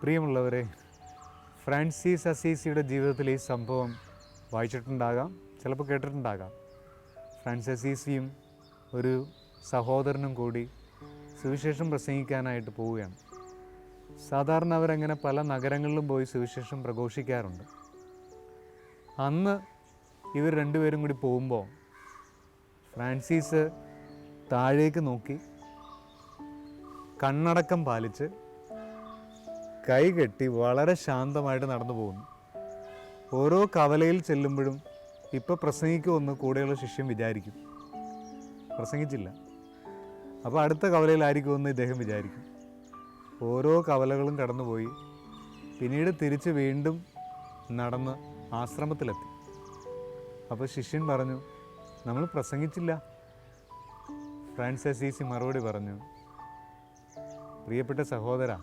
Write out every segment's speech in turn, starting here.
പ്രിയമുള്ളവരെ ഫ്രാൻസിസ് അസീസിയുടെ ജീവിതത്തിൽ ഈ സംഭവം വായിച്ചിട്ടുണ്ടാകാം ചിലപ്പോൾ കേട്ടിട്ടുണ്ടാകാം. ഫ്രാൻസിസ് അസീസിയും ഒരു സഹോദരനും കൂടി സുവിശേഷം പ്രസംഗിക്കാനായിട്ട് പോവുകയാണ്. സാധാരണ അവരങ്ങനെ പല നഗരങ്ങളിലും പോയി സുവിശേഷം പ്രഘോഷിക്കാറുണ്ട്. അന്ന് ഇവർ രണ്ടുപേരും കൂടി പോകുമ്പോൾ ഫ്രാൻസിസ് താഴേക്ക് നോക്കി കണ്ണടക്കം പാലിച്ച് കൈകെട്ടി വളരെ ശാന്തമായിട്ട് നടന്നു പോകുന്നു ഓരോ കവലയിൽ ചെല്ലുമ്പോഴും ഇപ്പം പ്രസംഗിക്കുമെന്ന് കൂടെയുള്ള ശിഷ്യൻ വിചാരിക്കും. പ്രസംഗിച്ചില്ല. അപ്പോൾ അടുത്ത കവലയിലായിരിക്കുമെന്ന് ഇദ്ദേഹം വിചാരിക്കും. ഓരോ കവലകളും കടന്നുപോയി. പിന്നീട് തിരിച്ച് വീണ്ടും നടന്ന് ആശ്രമത്തിലെത്തി. അപ്പോൾ ശിഷ്യൻ പറഞ്ഞു നമ്മൾ പ്രസംഗിച്ചില്ല. ഫ്രാൻസ് ഈസി മറുപടി പറഞ്ഞു പ്രിയപ്പെട്ട സഹോദര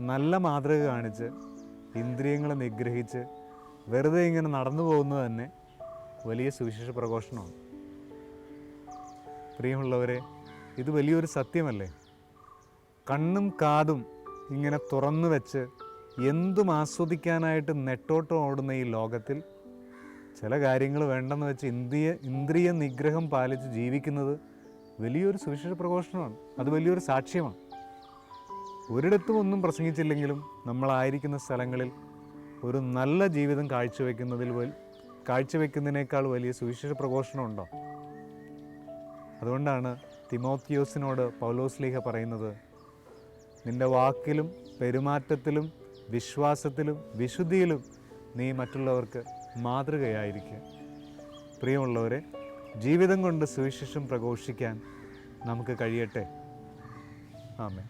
നല്ല മാതൃക കാണിച്ച് ഇന്ദ്രിയങ്ങളെ നിഗ്രഹിച്ച് വെറുതെ ഇങ്ങനെ നടന്നു പോകുന്നത് തന്നെ വലിയ സുവിശേഷ പ്രഘോഷണമാണ്. പ്രിയമുള്ളവരെ ഇത് വലിയൊരു സത്യമല്ലേ? കണ്ണും കാതും ഇങ്ങനെ തുറന്നു വെച്ച് എന്തും ആസ്വദിക്കാനായിട്ട് നെട്ടോട്ടം ഓടുന്ന ഈ ലോകത്തിൽ ചില കാര്യങ്ങൾ വേണ്ടെന്ന് വെച്ച് ഇന്ദ്രിയ ഇന്ദ്രിയ നിഗ്രഹം പാലിച്ച് ജീവിക്കുന്നത് വലിയൊരു സുവിശേഷ പ്രഘോഷണമാണ്. അത് വലിയൊരു സാക്ഷ്യമാണ്. ഒരിടത്തും ഒന്നും പ്രസംഗിച്ചില്ലെങ്കിലും നമ്മളായിരിക്കുന്ന സ്ഥലങ്ങളിൽ ഒരു നല്ല ജീവിതം കാഴ്ചവെക്കുന്നതിൽ കാഴ്ചവെക്കുന്നതിനേക്കാൾ വലിയ സുവിശേഷ പ്രഘോഷണമുണ്ടോ? അതുകൊണ്ടാണ് തിമോത്തിയോസിനോട് പൗലോസ്ലീഹ പറയുന്നത് നിന്റെ വാക്കിലും പെരുമാറ്റത്തിലും വിശ്വാസത്തിലും വിശുദ്ധിയിലും നീ മറ്റുള്ളവർക്ക് മാതൃകയായിരിക്കുക പ്രിയമുള്ളവരെ ജീവിതം കൊണ്ട് സുവിശേഷം പ്രഘോഷിക്കാൻ നമുക്ക് കഴിയട്ടെ. ആമേ